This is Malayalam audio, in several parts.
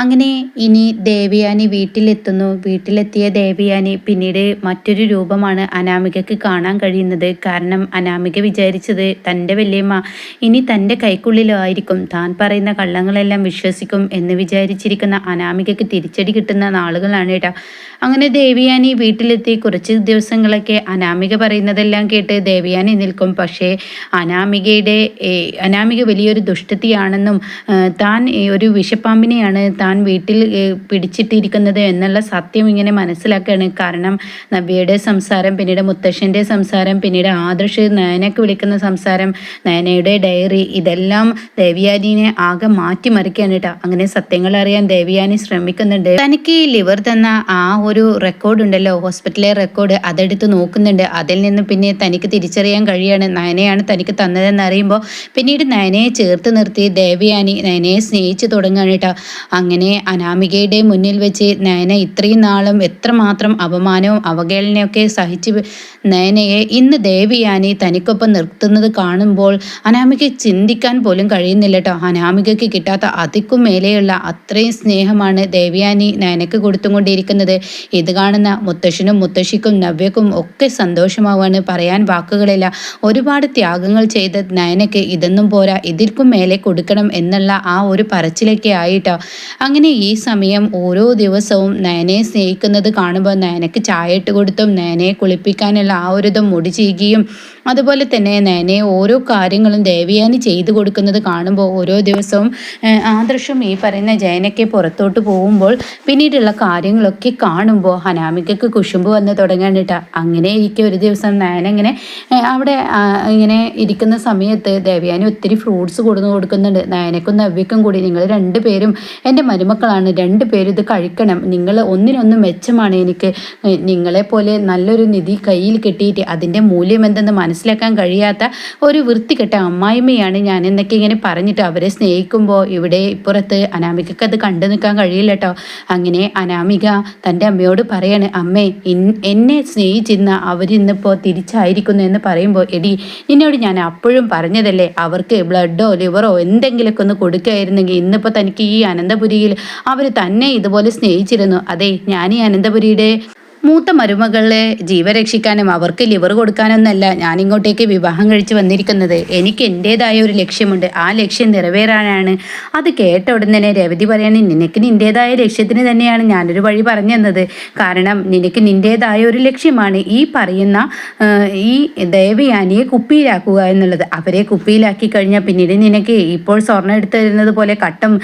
അങ്ങനെ ഇനി ദേവിയാനി വീട്ടിലെത്തുന്നു. വീട്ടിലെത്തിയ ദേവിയാനി പിന്നീട് മറ്റൊരു രൂപമാണ് അനാമികയ്ക്ക് കാണാൻ കഴിയുന്നത്. കാരണം അനാമിക വിചാരിച്ചത് തന്റെ വല്യമ്മ ഇനി തന്റെ കൈക്കുള്ളിലായിരിക്കും. താൻ പറയുന്ന കള്ളങ്ങളെല്ലാം വിശ്വസിക്കും എന്ന് വിചാരിച്ചിരിക്കുന്ന അനാമികയ്ക്ക് തിരിച്ചടി കിട്ടുന്ന നാളുകളാണ് കേട്ടോ അങ്ങനെ ദേവിയാനി വീട്ടിലെത്തി കുറച്ച് ദിവസങ്ങളൊക്കെ അനാമിക പറയുന്നതെല്ലാം കേട്ട് ദേവിയാനി നിൽക്കും. പക്ഷേ അനാമികയുടെ അനാമിക വലിയൊരു ദുഷ്ടത്തിയാണെന്നും താൻ ഒരു വിഷപ്പാമ്പിനെയാണ് താൻ താൻ വീട്ടിൽ പിടിച്ചിട്ടിരിക്കുന്നത് എന്നുള്ള സത്യം ഇങ്ങനെ മനസ്സിലാക്കുകയാണ് കാരണം നബിയുടെ സംസാരം പിന്നീട് മുത്തശ്ശന്റെ സംസാരം പിന്നീട് ആദർശ് നയനക്ക് വിളിക്കുന്ന സംസാരം നയനയുടെ ഡയറി ഇതെല്ലാം ദേവിയാനിനെ ആകെ മാറ്റിമറിക്കുകയാണ് കേട്ടോ. അങ്ങനെ സത്യങ്ങൾ അറിയാൻ ദേവിയാനി ശ്രമിക്കുന്നുണ്ട്. തനിക്ക് ലിവർ തന്ന ആ ഒരു റെക്കോർഡ് ഉണ്ടല്ലോ ഹോസ്പിറ്റലിലെ റെക്കോർഡ് അതെടുത്ത് നോക്കുന്നുണ്ട്. അതിൽ നിന്ന് പിന്നെ തനിക്ക് തിരിച്ചറിയാൻ കഴിയാണ്. നയനയാണ് തനിക്ക് തന്നതെന്ന് അറിയുമ്പോൾ പിന്നീട് നയനയെ ചേർത്ത് നിർത്തി ദേവിയാനി നയനയെ സ്നേഹിച്ചു തുടങ്ങുകയാണ് കേട്ടോ. അങ്ങനെ അങ്ങനെ അനാമികയുടെ മുന്നിൽ വെച്ച് നയന ഇത്രയും നാളും എത്രമാത്രം അപമാനവും അവഹേളനയൊക്കെ സഹിച്ച് നയനയെ ഇന്ന് ദേവിയാനി തനിക്കൊപ്പം നിർത്തുന്നത് കാണുമ്പോൾ അനാമിക ചിന്തിക്കാൻ പോലും കഴിയുന്നില്ല കേട്ടോ അനാമികയ്ക്ക് കിട്ടാത്ത അതിക്കും മേലെയുള്ള അത്രയും സ്നേഹമാണ് ദേവിയാനി നയനക്ക് കൊടുത്തുകൊണ്ടിരിക്കുന്നത്. ഇത് കാണുന്ന മുത്തശ്ശനും മുത്തശ്ശിക്കും നവ്യക്കും ഒക്കെ സന്തോഷമാവാണ് പറയാൻ വാക്കുകളില്ല. ഒരുപാട് ത്യാഗങ്ങൾ ചെയ്ത നയനക്ക് ഇതൊന്നും പോരാ ഇതിൽക്കും മേലെ കൊടുക്കണം എന്നുള്ള ആ ഒരു പറച്ചിലൊക്കെ ആയിട്ടോ അങ്ങനെ ഈ സമയം ഓരോ ദിവസവും നയനെ സ്നേഹിക്കുന്നത് കാണുമ്പോൾ നയനക്ക് ചായ ഇട്ട് കൊടുത്തും നയനെ കുളിപ്പിക്കാനുള്ള ആ ഒരു ഇതും മുടി ചെയ്യുകയും അതുപോലെ തന്നെ നയനെ ഓരോ കാര്യങ്ങളും ദേവിയാനി ചെയ്തു കൊടുക്കുന്നത് കാണുമ്പോൾ ഓരോ ദിവസവും ആദർശം ഈ പറയുന്ന ജയനയ്ക്ക് പുറത്തോട്ട് പോകുമ്പോൾ പിന്നീടുള്ള കാര്യങ്ങളൊക്കെ കാണുമ്പോൾ ഹനാമികക്ക് കുശുമ്പ് വന്ന് തുടങ്ങാനിട്ട അങ്ങനെ ഇരിക്കും ഒരു ദിവസം നേനങ്ങനെ അവിടെ ഇങ്ങനെ ഇരിക്കുന്ന സമയത്ത് ദേവിയാനി ഒത്തിരി ഫ്രൂട്ട്സ് കൊടുന്ന് കൊടുക്കുന്നുണ്ട്. നയനക്കും നവ്യക്കും കൂടി നിങ്ങൾ രണ്ടുപേരും എന്റെ മരുമക്കളാണ് രണ്ട് പേരും ഇത് കഴിക്കണം. നിങ്ങൾ ഒന്നിനൊന്ന് മെച്ചമാണ് എനിക്ക്. നിങ്ങളെപ്പോലെ നല്ലൊരു നിധി കയ്യിൽ കിട്ടിയിട്ട് അതിന്റെ മൂല്യം എന്തെന്ന് മനസ്സിലാക്കാൻ കഴിയാത്ത ഒരു വൃത്തികെട്ട അമ്മായിമ്മയാണ് ഞാൻ എന്നൊക്കെ ഇങ്ങനെ പറഞ്ഞിട്ട് അവരെ സ്നേഹിക്കുമ്പോൾ ഇവിടെ ഇപ്പുറത്ത് അനാമികക്ക് അത് കണ്ടു നിൽക്കാൻ കഴിയില്ല കേട്ടോ അങ്ങനെ അനാമിക തന്റെ അമ്മയോട് പറയാണ് അമ്മേ എന്നെ സ്നേഹിച്ചിരുന്ന അവരിന്നിപ്പോൾ തിരിച്ചായിരിക്കുന്നു എന്ന് പറയുമ്പോൾ എടി നിന്നോട് ഞാൻ അപ്പോഴും പറഞ്ഞതല്ലേ അവർക്ക് ബ്ലഡോ ലിവറോ എന്തെങ്കിലുമൊക്കെ ഒന്ന് കൊടുക്കുകയായിരുന്നെങ്കിൽ ഇന്നിപ്പോൾ തനിക്ക് ഈ അനന്തപുരിയിൽ അവർ തന്നെ ഇതുപോലെ സ്നേഹിച്ചിരുന്നു. അതെ ഞാൻ ഈ അനന്തപുരിയുടെ മൂത്ത മരുമകളെ ജീവരക്ഷിക്കാനും അവർക്ക് ലിവർ കൊടുക്കാനൊന്നല്ല ഞാനിങ്ങോട്ടേക്ക് വിവാഹം കഴിച്ച് വന്നിരിക്കുന്നത്. എനിക്ക് എന്റേതായ ഒരു ലക്ഷ്യമുണ്ട്. ആ ലക്ഷ്യം നിറവേറാനാണ്. അത് കേട്ട ഉടൻ തന്നെ രവതി പറയാണ് നിനക്ക് നിന്റേതായ ലക്ഷ്യത്തിന് തന്നെയാണ് ഞാനൊരു വഴി പറഞ്ഞു തന്നത്. കാരണം നിനക്ക് നിന്റേതായ ഒരു ലക്ഷ്യമാണ് ഈ പറയുന്ന ഈ ദേവയാനിയെ കുപ്പിയിലാക്കുക എന്നുള്ളത്. അവരെ കുപ്പിയിലാക്കി കഴിഞ്ഞാൽ പിന്നീട് നിനക്ക് ഇപ്പോൾ സ്വർണം എടുത്തു തരുന്നത് പോലെ കട്ടം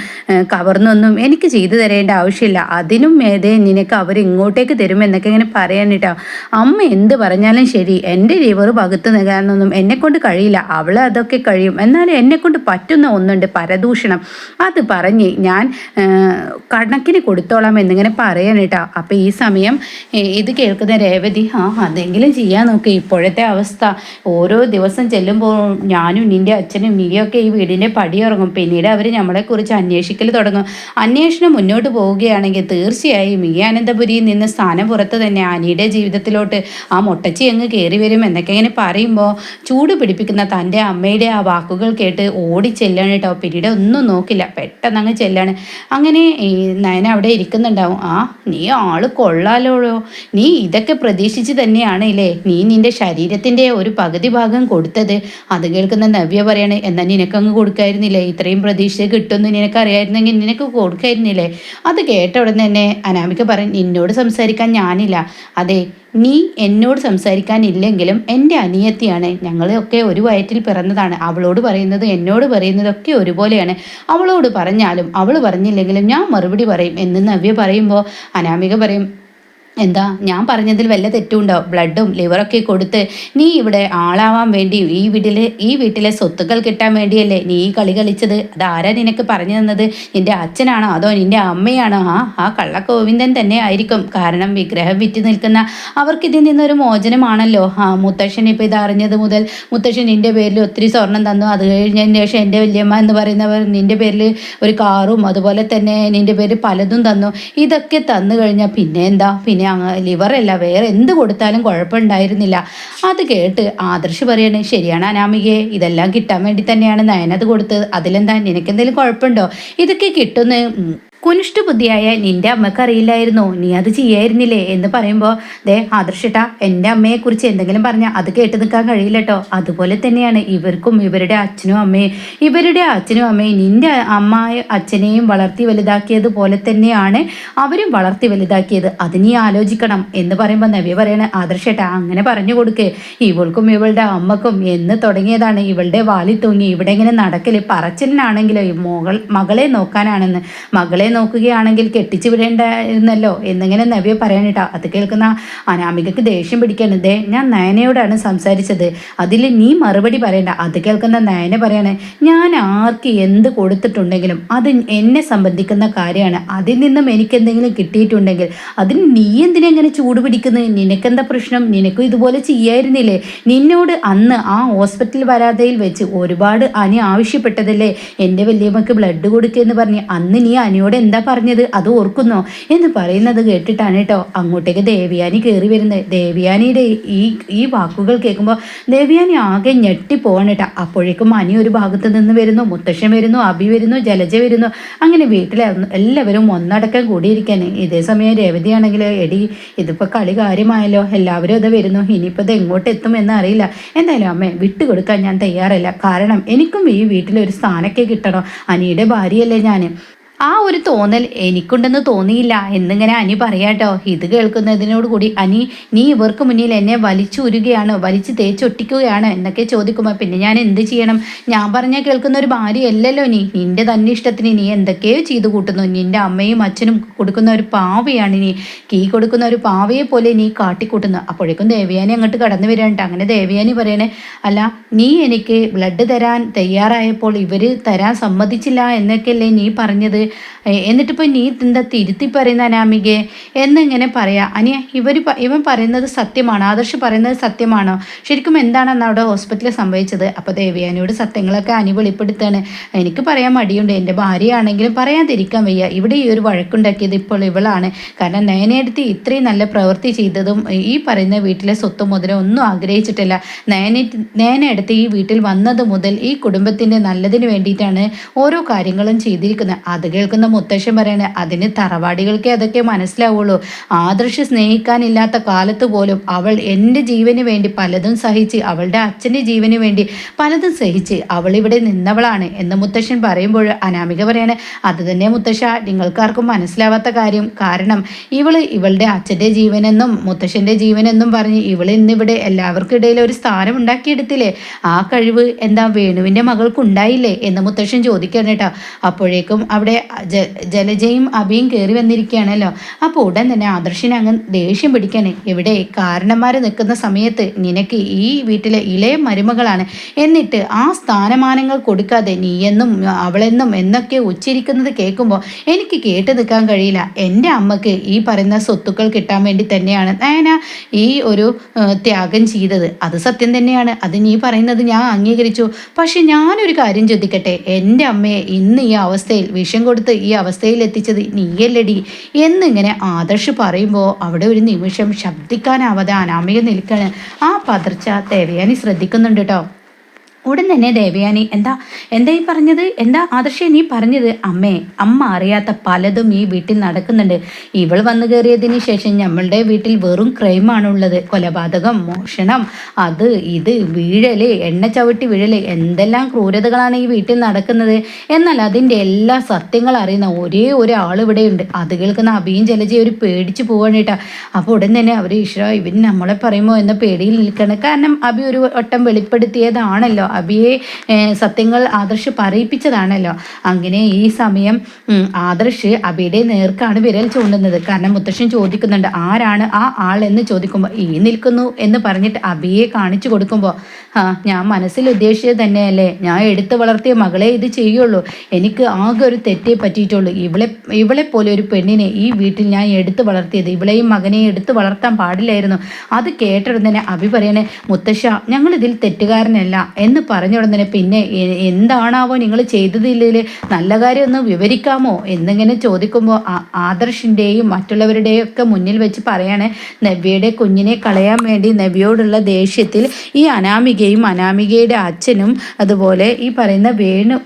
കവർന്നൊന്നും എനിക്ക് ചെയ്തു തരേണ്ട ആവശ്യമില്ല. അതിനും മേതെ നിനക്ക് അവരിങ്ങോട്ടേക്ക് തരുമെന്നൊക്കെ എന്നൊക്കെ ഇങ്ങനെ പറയാനിട്ടാ? അമ്മ എന്ത് പറഞ്ഞാലും ശരി എന്റെ ലിവർ പകുത്ത് നിൽക്കാനൊന്നും എന്നെക്കൊണ്ട് കഴിയില്ല അവൾ അതൊക്കെ കഴിയും. എന്നാലും എന്നെക്കൊണ്ട് പറ്റുന്ന ഒന്നുണ്ട് പരദൂഷണം. അത് പറഞ്ഞ് ഞാൻ കണക്കിന് കൊടുത്തോളാം എന്നിങ്ങനെ പറയാനിട്ടാ. അപ്പം ഈ സമയം ഇത് കേൾക്കുന്ന രേവതി ആ അതെങ്കിലും ചെയ്യാൻ നോക്കി. ഇപ്പോഴത്തെ അവസ്ഥ. ഓരോ ദിവസം ചെല്ലുമ്പോൾ ഞാനും നിന്റെ അച്ഛനും നീയൊക്കെ ഈ വീടിന്റെ പടിയിറങ്ങും. പിന്നീട് അവർ നമ്മളെക്കുറിച്ച് അന്വേഷിക്കൽ തുടങ്ങും. അന്വേഷണം മുന്നോട്ട് പോവുകയാണെങ്കിൽ തീർച്ചയായും ഈ അനന്തപുരിയിൽ നിന്ന് സ്ഥാനം പുറത്ത് സമയത്ത് തന്നെ അനിയുടെ ജീവിതത്തിലോട്ട് ആ മുട്ടച്ചി അങ്ങ് കയറി വരും എന്നൊക്കെ ഇങ്ങനെ പറയുമ്പോൾ ചൂട് പിടിപ്പിക്കുന്ന തന്റെ അമ്മയുടെ ആ വാക്കുകൾ കേട്ട് ഓടി ചെല്ലാണ് കേട്ടോ. പിന്നീട് ഒന്നും നോക്കില്ല. പെട്ടെന്ന് അങ്ങ് ചെല്ലാണ്. അങ്ങനെ ഈ നയന അവിടെ ഇരിക്കുന്നുണ്ടാവും. ആ നീ ആൾ കൊള്ളാലോ നീ ഇതൊക്കെ പ്രതീക്ഷിച്ച് തന്നെയാണ് ഇല്ലേ? നീ നിന്റെ ശരീരത്തിന്റെ ഒരു പകുതി ഭാഗം കൊടുത്തത്. അത് കേൾക്കുന്ന നവ്യ പറയാണ് എന്നാൽ നിനക്കങ്ങ് കൊടുക്കായിരുന്നില്ലേ? ഇത്രയും പ്രതീക്ഷ കിട്ടുമെന്ന് നിനക്കറിയായിരുന്നെങ്കിൽ നിനക്ക് കൊടുക്കായിരുന്നില്ലേ? അത് കേട്ട ഉടനെ തന്നെ അനാമിക പറയും നിന്നോട് സംസാരിക്കാൻ ഞാൻ ഞാനില്ല അതെ നീ എന്നോട് സംസാരിക്കാനില്ലെങ്കിലും എന്റെ അനിയത്തിയാണ്. ഞങ്ങളൊക്കെ ഒരു വയറ്റിൽ പിറന്നതാണ്. അവളോട് പറയുന്നത് എന്നോട് പറയുന്നതൊക്കെ ഒരുപോലെയാണ്. അവളോട് പറഞ്ഞാലും അവൾ പറഞ്ഞില്ലെങ്കിലും ഞാൻ മറുപടി പറയും എന്ന് നവ്യ പറയുമ്പോൾ അനാമിക പറയും എന്താ? ഞാൻ പറഞ്ഞതിൽ വല്ല തെറ്റുണ്ടോ ബ്ലഡും ലിവറൊക്കെ കൊടുത്ത് നീ ഇവിടെ ആളാവാൻ വേണ്ടി ഈ വീട്ടിലെ ഈ വീട്ടിലെ സ്വത്തുക്കൾ കിട്ടാൻ വേണ്ടിയല്ലേ നീ ഈ കളി കളിച്ചത്? അതാരാ നിനക്ക് പറഞ്ഞു തന്നത്? നിന്റെ അച്ഛനാണോ അതോ നിന്റെ അമ്മയാണോ? ആ ആ കള്ളക്കോവിന്ദൻ തന്നെ ആയിരിക്കും. കാരണം വിഗ്രഹം വിറ്റ് നിൽക്കുന്ന അവർക്ക് ഇതിൽ നിന്നൊരു മോചനമാണല്ലോ. ആ മുത്തശ്ശൻ ഇപ്പോൾ ഇതറിഞ്ഞത് മുതൽ മുത്തശ്ശൻ നിന്റെ പേരിൽ ഒത്തിരി സ്വർണം തന്നു. അത് കഴിഞ്ഞതിന് ശേഷം എന്റെ വല്യമ്മ എന്ന് പറയുന്നവർ നിന്റെ പേരിൽ ഒരു കാറും അതുപോലെ തന്നെ നിന്റെ പേര് പലതും തന്നു. ഇതൊക്കെ തന്നു കഴിഞ്ഞാൽ പിന്നെ എന്താ? പിന്നെ പിന്നെ ലിവറല്ല വേറെ എന്ത് കൊടുത്താലും കുഴപ്പമുണ്ടായിരുന്നില്ല. അത് കേട്ട് ആദർശ് പറയാണ് ശരിയാണ് അനാമികയെ ഇതെല്ലാം കിട്ടാൻ വേണ്ടി തന്നെയാണ് നയനത് കൊടുത്തത്. അതിലെന്താ നിനക്കെന്തെങ്കിലും കുഴപ്പമുണ്ടോ? ഇതൊക്കെ കിട്ടുന്ന കുനിഷ്ട ബുദ്ധിയായ നിന്റെ അമ്മയ്ക്ക് അറിയില്ലായിരുന്നോ നീ അത് ചെയ്യായിരുന്നില്ലേ? എന്ന് പറയുമ്പോൾ ദേ ആദർശിട്ട എന്റെ അമ്മയെക്കുറിച്ച് എന്തെങ്കിലും പറഞ്ഞാൽ അത് കേട്ട് നിൽക്കാൻ കഴിയില്ലട്ടോ. അതുപോലെ തന്നെയാണ് ഇവർക്കും ഇവരുടെ അച്ഛനും അമ്മയും. ഇവരുടെ അച്ഛനും അമ്മയും നിന്റെ അമ്മ അച്ഛനെയും വളർത്തി വലുതാക്കിയത് പോലെ തന്നെയാണ് അവരും വളർത്തി വലുതാക്കിയത്. അത് നീ ആലോചിക്കണം എന്ന് പറയുമ്പോൾ നവ്യ പറയണ ആദർശേട്ട അങ്ങനെ പറഞ്ഞു കൊടുക്ക്. ഇവൾക്കും ഇവളുടെ അമ്മക്കും എന്ന് തുടങ്ങിയതാണ്. ഇവളുടെ വാലി തൂങ്ങി ഇവിടെ ഇങ്ങനെ നടക്കൽ പറച്ചിലിനാണെങ്കിലോ മകൾ മകളെ നോക്കാനാണെന്ന്. മകളെ നോക്കുകയാണെങ്കിൽ കെട്ടിച്ചു വിടേണ്ടായിരുന്നല്ലോ എന്നിങ്ങനെ നവ്യ പറയാനിട്ടാ അത് കേൾക്കുന്ന അനാമികക്ക് ദേഷ്യം പിടിക്കാണ്. ദേ ഞാൻ നയനയോടാണ് സംസാരിച്ചത്. അതിൽ നീ മറുപടി പറയണ്ട. അത് കേൾക്കുന്ന നയന പറയാണ് ഞാൻ ആർക്ക് എന്ത് കൊടുത്തിട്ടുണ്ടെങ്കിലും അത് എന്നെ സംബന്ധിക്കുന്ന കാര്യമാണ്. അതിൽ നിന്നും എനിക്ക് എന്തെങ്കിലും കിട്ടിയിട്ടുണ്ടെങ്കിൽ അതിന് നീ എന്തിനാ ഇങ്ങനെ ചൂട് പിടിക്കുന്നത് നിനക്കെന്താ പ്രശ്നം? നിനക്കും ഇതുപോലെ ചെയ്യായിരുന്നില്ലേ? നിന്നോട് അന്ന് ആ ഹോസ്പിറ്റൽ വരാതയിൽ വെച്ച് ഒരുപാട് അനി ആവശ്യപ്പെട്ടതല്ലേ? എന്റെ വലിയമ്മക്ക് ബ്ലഡ് കൊടുക്കുക എന്ന് പറഞ്ഞ് അന്ന് നീ അനിയോട് എന്താ പറഞ്ഞത്? അത് ഓർക്കുന്നോ? എന്ന് പറയുന്നത് കേട്ടിട്ടാണ് കേട്ടോ അങ്ങോട്ടേക്ക് ദേവിയാനി കയറി വരുന്നത്. ദേവിയാനിയുടെ ഈ ഈ വാക്കുകൾ കേൾക്കുമ്പോൾ ദേവിയാനി ആകെ ഞെട്ടിപ്പോവാണ് കേട്ടോ അപ്പോഴേക്കും അനി ഒരു ഭാഗത്ത് നിന്ന് വരുന്നു മുത്തശ്ശൻ വരുന്നു അഭി വരുന്നു ജലജ വരുന്നു. അങ്ങനെ വീട്ടിലെ എല്ലാവരും ഒന്നടക്കം കൂടിയിരിക്കാൻ ഇതേ സമയം രേവതിയാണെങ്കിൽ എടി ഇതിപ്പോൾ കളി കാര്യമായല്ലോ എല്ലാവരും അത് വരുന്നു. ഇനിയിപ്പോൾ ഇത് എങ്ങോട്ട് എത്തും എന്ന് അറിയില്ല. എന്തായാലും അമ്മേ വിട്ടുകൊടുക്കാൻ ഞാൻ തയ്യാറല്ല. കാരണം എനിക്കും ഈ വീട്ടിലൊരു സ്ഥാനമൊക്കെ കിട്ടണം. അനിയുടെ ഭാര്യയല്ലേ ഞാൻ ആ ഒരു തോന്നൽ എനിക്കുണ്ടെന്ന് തോന്നിയില്ല. എന്നിങ്ങനെ അനി പറയാട്ടോ ഇത് കേൾക്കുന്നതിനോട് കൂടി അനി നീ ഇവർക്ക് മുന്നിൽ എന്നെ വലിച്ചുരുകയാണ് വലിച്ചു തേച്ചൊട്ടിക്കുകയാണ് എന്നൊക്കെ ചോദിക്കുമ്പോൾ പിന്നെ ഞാൻ എന്ത് ചെയ്യണം? ഞാൻ പറഞ്ഞാൽ കേൾക്കുന്ന ഒരു ഭാര്യയല്ലല്ലോ നീ. നിന്റെ തന്നെ ഇഷ്ടത്തിന് നീ എന്തൊക്കെയോ ചെയ്തു കൂട്ടുന്നു. നിന്റെ അമ്മയും അച്ഛനും കൊടുക്കുന്ന ഒരു പാവയാണ് നീ. കീ കൊടുക്കുന്ന ഒരു പാവയെ പോലെ നീ കാട്ടിക്കൂട്ടുന്നു. അപ്പോഴേക്കും ദേവയാനി അങ്ങോട്ട് കടന്നു വരാനുണ്ട് അങ്ങനെ ദേവയാനി പറയണേ അല്ല നീ എനിക്ക് ബ്ലഡ് തരാൻ തയ്യാറായപ്പോൾ ഇവർ തരാൻ സമ്മതിച്ചില്ല എന്നൊക്കെയല്ലേ നീ പറഞ്ഞത്. എന്നിട്ടിപ്പോൾ നീ എന്താ തിരുത്തി പറയുന്ന അനാമികയെ എന്നിങ്ങനെ പറയാം. അനിയ ഇവർ ഇവൻ പറയുന്നത് സത്യമാണോ ആദർശ് പറയുന്നത് സത്യമാണോ. ശരിക്കും എന്താണെന്ന് അവിടെ ഹോസ്പിറ്റലിൽ സംഭവിച്ചത്? അപ്പോൾ ദേവിയാനിയോട് സത്യങ്ങളൊക്കെ അനി വെളിപ്പെടുത്താണ്. എനിക്ക് പറയാൻ മടിയുണ്ട്. എന്റെ ഭാര്യയാണെങ്കിലും പറയാതിരിക്കാൻ വയ്യ. ഇവിടെ ഈ ഒരു വഴക്കുണ്ടാക്കിയത് ഇപ്പോൾ ഇവളാണ്. കാരണം നയനെടുത്ത് ഇത്രയും നല്ല പ്രവൃത്തി ചെയ്തതും ഈ പറയുന്ന വീട്ടിലെ സ്വത്ത് മുതലോ ഒന്നും ആഗ്രഹിച്ചിട്ടില്ല. നയന നയനെടുത്ത് ഈ വീട്ടിൽ വന്നത് മുതൽ ഈ കുടുംബത്തിന്റെ നല്ലതിന് വേണ്ടിയിട്ടാണ് ഓരോ കാര്യങ്ങളും ചെയ്തിരിക്കുന്നത്. അത് കേൾക്കുന്ന മുത്തശ്ശൻ പറയണേ അതിന് തറവാടികൾക്കേ അതൊക്കെ മനസ്സിലാവുള്ളൂ. ആദർശ് സ്നേഹിക്കാനില്ലാത്ത കാലത്ത് പോലും അവൾ എന്റെ ജീവന് വേണ്ടി പലതും സഹിച്ച് അവളുടെ അച്ഛന്റെ ജീവന് വേണ്ടി പലതും സഹിച്ച് അവൾ ഇവിടെ നിന്നവളാണ് എന്ന് മുത്തശ്ശൻ പറയുമ്പോൾ അനാമിക പറയണേ അത് തന്നെ മുത്തശ്ശ നിങ്ങൾക്കാർക്കും മനസ്സിലാവാത്ത കാര്യം. കാരണം ഇവൾ ഇവളുടെ അച്ഛന്റെ ജീവനെന്നും മുത്തശ്ശന്റെ ജീവനെന്നും പറഞ്ഞ് ഇവൾ ഇന്നിവിടെ എല്ലാവർക്കും ഇടയിൽ ഒരു സ്ഥാനം ഉണ്ടാക്കിയെടുത്തില്ലേ? ആ കഴിവ് എന്താ വേണുവിന്റെ മകൾക്കുണ്ടായില്ലേ? എന്ന് മുത്തശ്ശൻ ചോദിക്കണം അപ്പോഴേക്കും അവിടെ ജലജയും അഭിയും കയറി വന്നിരിക്കുകയാണല്ലോ. അപ്പോൾ ഉടൻ തന്നെ ആദർശിനെ അങ്ങ് ദേഷ്യം പിടിക്കാൻ എവിടെ? കാരണന്മാർ നിൽക്കുന്ന സമയത്ത് നിനക്ക് ഈ വീട്ടിലെ ഇളയ മരുമകളാണ്. എന്നിട്ട് ആ സ്ഥാനമാനങ്ങൾ കൊടുക്കാതെ നീ എന്നും അവളെന്നും എന്നൊക്കെ ഉച്ചരിക്കുന്നത് കേൾക്കുമ്പോൾ എനിക്ക് കേട്ട് നിൽക്കാൻ കഴിയില്ല. എന്റെ അമ്മയ്ക്ക് ഈ പറയുന്ന സ്വത്തുക്കൾ കിട്ടാൻ വേണ്ടി തന്നെയാണ് നയന ഈ ഒരു ത്യാഗം ചെയ്തത്. അത് സത്യം തന്നെയാണ്. അത് നീ പറയുന്നത് ഞാൻ അംഗീകരിച്ചു. പക്ഷെ ഞാനൊരു കാര്യം ചോദിക്കട്ടെ? എന്റെ അമ്മയെ ഇന്ന് ഈ അവസ്ഥയിൽ വിഷം കൊടുത്ത് ഈ അവസ്ഥയിൽ എത്തിച്ചത് നീയല്ലടി. എന്നിങ്ങനെ ആദർശ് പറയുമ്പോൾ അവിടെ ഒരു നിമിഷം ശബ്ദിക്കാനാവാതെ അനാമിക നിൽക്കാണ്. ആ പതർച്ച തേവയാനി ശ്രദ്ധിക്കുന്നുണ്ട് കേട്ടോ ഉടൻ തന്നെ ദേവയാനി എന്താ എന്താ ഈ പറഞ്ഞത്? എന്താ ആദർശ നീ പറഞ്ഞത്? അമ്മേ അമ്മ അറിയാത്ത പലതും ഈ വീട്ടിൽ നടക്കുന്നുണ്ട്. ഇവൾ വന്നു കയറിയതിന് ശേഷം നമ്മളുടെ വീട്ടിൽ വെറും ക്രൈമാണുള്ളത്. കൊലപാതകം മോഷണം അത് ഇത് വീഴൽ എണ്ണ ചവിട്ടി വീഴൽ എന്തെല്ലാം ക്രൂരതകളാണ് ഈ വീട്ടിൽ നടക്കുന്നത്? എന്നാൽ അതിന്റെ എല്ലാ സത്യങ്ങൾ അറിയുന്ന ഒരേ ഒരാൾ ഇവിടെയുണ്ട്. അത് കേൾക്കുന്ന അഭിയും ജലജയും ഒരു പേടിച്ച് പോവാണ് കേട്ടോ. അപ്പോൾ ഉടൻ തന്നെ അവർ ഈശ്വര ഇവൻ നമ്മളെ പറയുമോ എന്ന പേടിയിൽ നിൽക്കണം. കാരണം അഭി ഒരു വട്ടം വെളിപ്പെടുത്തിയതാണല്ലോ. അബിയെ സത്യങ്ങൾ ആദർശ് പറയിപ്പിച്ചതാണല്ലോ. അങ്ങനെ ഈ സമയം ആദർശ് അബിയുടെ നേർക്കാണ് വിരൽ ചൂണ്ടുന്നത്. കാരണം മുത്തശ്ശൻ ചോദിക്കുന്നുണ്ട് ആരാണ് ആ ആൾ എന്ന് ചോദിക്കുമ്പോൾ ഈ നിൽക്കുന്നു എന്ന് പറഞ്ഞിട്ട് അബിയെ കാണിച്ചു കൊടുക്കുമ്പോൾ ഞാൻ മനസ്സിൽ ഉദ്ദേശിച്ചത് തന്നെയല്ലേ. ഞാൻ എടുത്തു വളർത്തിയ മകളെ ഇത് ചെയ്യുള്ളൂ. എനിക്ക് ആകെ ഒരു തെറ്റേ പറ്റിയിട്ടുള്ളൂ. ഇവളെ ഇവളെ പോലെ ഒരു പെണ്ണിനെ ഈ വീട്ടിൽ ഞാൻ എടുത്തു വളർത്തിയത്. ഇവളെയും മകനെയും എടുത്തു വളർത്താൻ പാടില്ലായിരുന്നു. അത് കേട്ടിടുന്നതിനെ അഭി പറയണേ മുത്തശ്ശ ഞങ്ങളിതിൽ തെറ്റുകാരനല്ല എന്ന് പറഞ്ഞ ഉടനെ പിന്നെ എന്താണാവോ നിങ്ങൾ ചെയ്തതില്ലേ നല്ല കാര്യം ഒന്ന് വിവരിക്കാമോ? എന്നിങ്ങനെ ചോദിക്കുമ്പോൾ ആദർശിന്റെയും മറ്റുള്ളവരുടെയും ഒക്കെ മുന്നിൽ വെച്ച് പറയാണ് നവ്യയുടെ കുഞ്ഞിനെ കളയാൻ വേണ്ടി നവ്യയോടുള്ള ദേഷ്യത്തിൽ ഈ അനാമികയും അനാമികയുടെ അച്ഛനും അതുപോലെ ഈ പറയുന്ന വേണു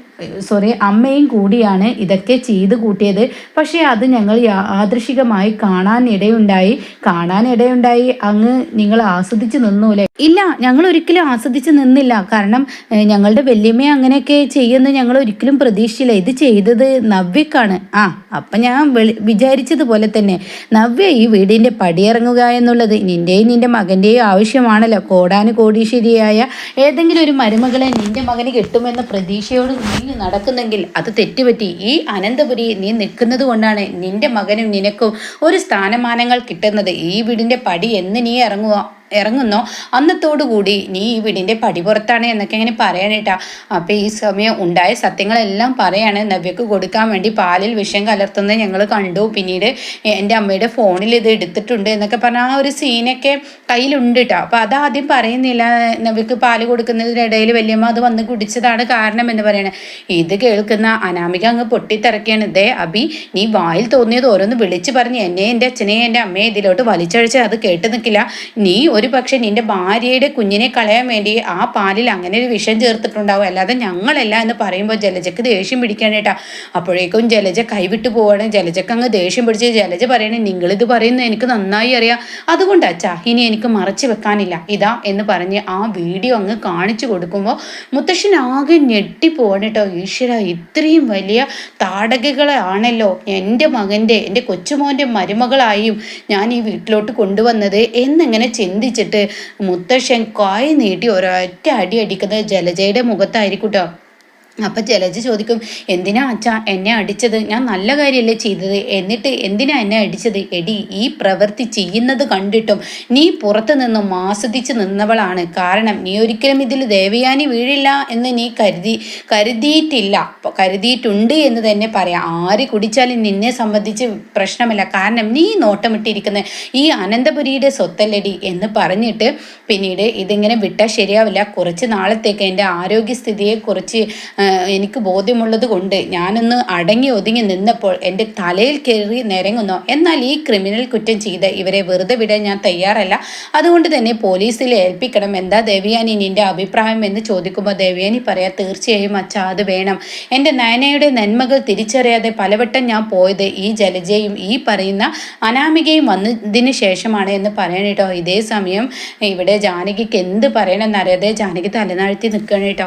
സോറി അമ്മയും കൂടിയാണ് ഇതൊക്കെ ചെയ്ത് കൂട്ടിയത്. പക്ഷേ അത് ഞങ്ങൾ യാദൃശികമായി കാണാൻ ഇടയുണ്ടായി. കാണാൻ ഇടയുണ്ടായി. അങ്ങ് നിങ്ങൾ ആസ്വദിച്ച് നിന്നൂലേ? ഇല്ല ഞങ്ങൾ ഒരിക്കലും ആസ്വദിച്ച് നിന്നില്ല. കാരണം ഞങ്ങളുടെ വല്യമ്മ അങ്ങനെയൊക്കെ ചെയ്യുമെന്ന് ഞങ്ങൾ ഒരിക്കലും പ്രതീക്ഷിച്ചില്ല. ഇത് ചെയ്തത് നവ്യക്കാണ്. ആ അപ്പം ഞാൻ വിചാരിച്ചതുപോലെ തന്നെ. നവ്യ ഈ വീടിന്റെ പടിയിറങ്ങുക എന്നുള്ളത് നിന്റെയും നിന്റെ മകന്റെയും ആവശ്യമാണല്ലോ. കോടാന് കോടീശ്വരിയായ ഏതെങ്കിലും ഒരു മരുമകളെ നിന്റെ മകന് കിട്ടുമെന്ന പ്രതീക്ഷയോട് നീ നടക്കുന്നെങ്കിൽ അത് തെറ്റുപറ്റി. ഈ അനന്തപുരി നീ നിൽക്കുന്നത് കൊണ്ടാണ് നിന്റെ മകനും നിനക്കും ഒരു സ്ഥാനമാനങ്ങൾ കിട്ടുന്നത്. ഈ വീടിന്റെ പടി എന്ന് നീ ഇറങ്ങുക. ഇറങ്ങുന്നോ. അന്നത്തോടുകൂടി നീ ഈ വീടിന്റെ പടിപുറത്താണ് എന്നൊക്കെ ഇങ്ങനെ പറയാനേട്ടാ. അപ്പോൾ ഈ സമയം ഉണ്ടായ സത്യങ്ങളെല്ലാം പറയാണ്. നവ്യക്ക് കൊടുക്കാൻ വേണ്ടി പാലിൽ വിഷം കലർത്തുന്നത് ഞങ്ങൾ കണ്ടു. പിന്നീട് എന്റെ അമ്മയുടെ ഫോണിൽ ഇത് എടുത്തിട്ടുണ്ട് എന്നൊക്കെ പറഞ്ഞ ആ ഒരു സീനൊക്കെ കയ്യിലുണ്ട് കേട്ടോ അപ്പോൾ അതാദ്യം പറയുന്നില്ല നവ്യക്ക് പാൽ കൊടുക്കുന്നതിനിടയിൽ വല്യമ്മ അത് വന്ന് കുടിച്ചതാണ് കാരണം എന്ന് പറയണേ. ഇത് കേൾക്കുന്ന അനാമിക അങ്ങ് പൊട്ടിത്തിറക്കിയാണ് ഇതേ അബി നീ വായിൽ തോന്നിയത് ഓരോന്ന് വിളിച്ച് പറഞ്ഞ് എന്നെ എന്റെ അച്ഛനെയും എന്റെ അമ്മയെ ഇതിലോട്ട് വലിച്ചഴിച്ച് അത് കേട്ട് നിൽക്കില്ല നീ ഒരു പക്ഷേ നിന്റെ ഭാര്യയുടെ കുഞ്ഞിനെ കളയാൻ വേണ്ടി ആ പാലിൽ അങ്ങനെ ഒരു വിഷം ചേർത്തിട്ടുണ്ടാവും. അല്ലാതെ ഞങ്ങളല്ല എന്ന് പറയുമ്പോൾ ജലജക്ക് ദേഷ്യം പിടിക്കാനേട്ടാ അപ്പോഴേക്കും ജലജ കൈവിട്ടു പോവാണ്. ജലജക്ക് അങ്ങ് ദേഷ്യം പിടിച്ച് ജലജ പറയണേ നിങ്ങളിത് പറയുന്നത് എനിക്ക് നന്നായി അറിയാം. അതുകൊണ്ട് അച്ഛാ ഇനി എനിക്ക് മറച്ചു വെക്കാനില്ല. ഇതാ എന്ന് പറഞ്ഞ് ആ വീഡിയോ അങ്ങ് കാണിച്ചു കൊടുക്കുമ്പോൾ മുത്തശ്ശൻ ആകെ ഞെട്ടിപ്പോവാണ് കേട്ടോ. ഈശ്വര ഇത്രയും വലിയ താടകകളാണല്ലോ എന്റെ മകന്റെ എന്റെ കൊച്ചുമോന്റെ മരുമകളായും ഞാൻ ഈ വീട്ടിലോട്ട് കൊണ്ടുവന്നത് എന്നിങ്ങനെ ചിന്തിച്ചിട്ട് മുത്തശ്ശൻ കായ് നീട്ടി ഒരൊറ്റ അടി അടിക്കുന്നത് ജലജയുടെ മുഖത്തായിരിക്കും കേട്ടോ അപ്പം ജലജ ചോദിക്കും എന്തിനാ അച്ഛാ എന്നെ അടിച്ചത്? ഞാൻ നല്ല കാര്യമല്ലേ ചെയ്തത്? എന്നിട്ട് എന്തിനാ എന്നെ അടിച്ചത്? എടി ഈ പ്രവൃത്തി ചെയ്യുന്നത് കണ്ടിട്ടും നീ പുറത്തു നിന്നും ആസ്വദിച്ച് നിന്നവളാണ്. കാരണം നീ ഒരിക്കലും ഇതിൽ ദേവയാനി വീഴില്ല എന്ന് നീ കരുതി കരുതിയിട്ടില്ല. കരുതിയിട്ടുണ്ട് എന്ന് തന്നെ പറയാം. ആര് കുടിച്ചാലും നിന്നെ സംബന്ധിച്ച് പ്രശ്നമില്ല. കാരണം നീ നോട്ടമിട്ടിരിക്കുന്ന ഈ അനന്തപുരിയുടെ സ്വത്തല്ലടി എന്ന് പറഞ്ഞിട്ട് പിന്നീട് ഇതിങ്ങനെ വിട്ടാൽ ശരിയാവില്ല. കുറച്ച് നാളത്തേക്ക് എന്റെ ആരോഗ്യസ്ഥിതിയെക്കുറിച്ച് എനിക്ക് ബോധ്യമുള്ളത് കൊണ്ട് ഞാനൊന്ന് അടങ്ങി ഒതുങ്ങി നിന്നപ്പോൾ എന്റെ തലയിൽ കയറി നിരങ്ങുന്നു. എന്നാൽ ഈ ക്രിമിനൽ കുറ്റം ചെയ്ത് ഇവരെ വെറുതെ വിടാൻ ഞാൻ തയ്യാറല്ല. അതുകൊണ്ട് തന്നെ പോലീസിൽ ഏൽപ്പിക്കണം. എന്താ ദേവിയാനി നിന്റെ അഭിപ്രായം എന്ന് ചോദിക്കുമ്പോൾ ദേവിയാനി പറയാം തീർച്ചയായും അച്ഛാ അത് വേണം. എന്റെ നയനയുടെ നന്മകൾ തിരിച്ചറിയാതെ പലവട്ടം ഞാൻ പോയത് ഈ ജലജയും ഈ പറയുന്ന അനാമികയും വന്നതിന് ശേഷമാണ് എന്ന് പറയണം കേട്ടോ. ഇതേ സമയം ഇവിടെ ജാനകിക്ക് എന്ത് പറയണമെന്നറിയാതെ ജാനകി തലനാഴ്ത്തി നിൽക്കണം കേട്ടോ.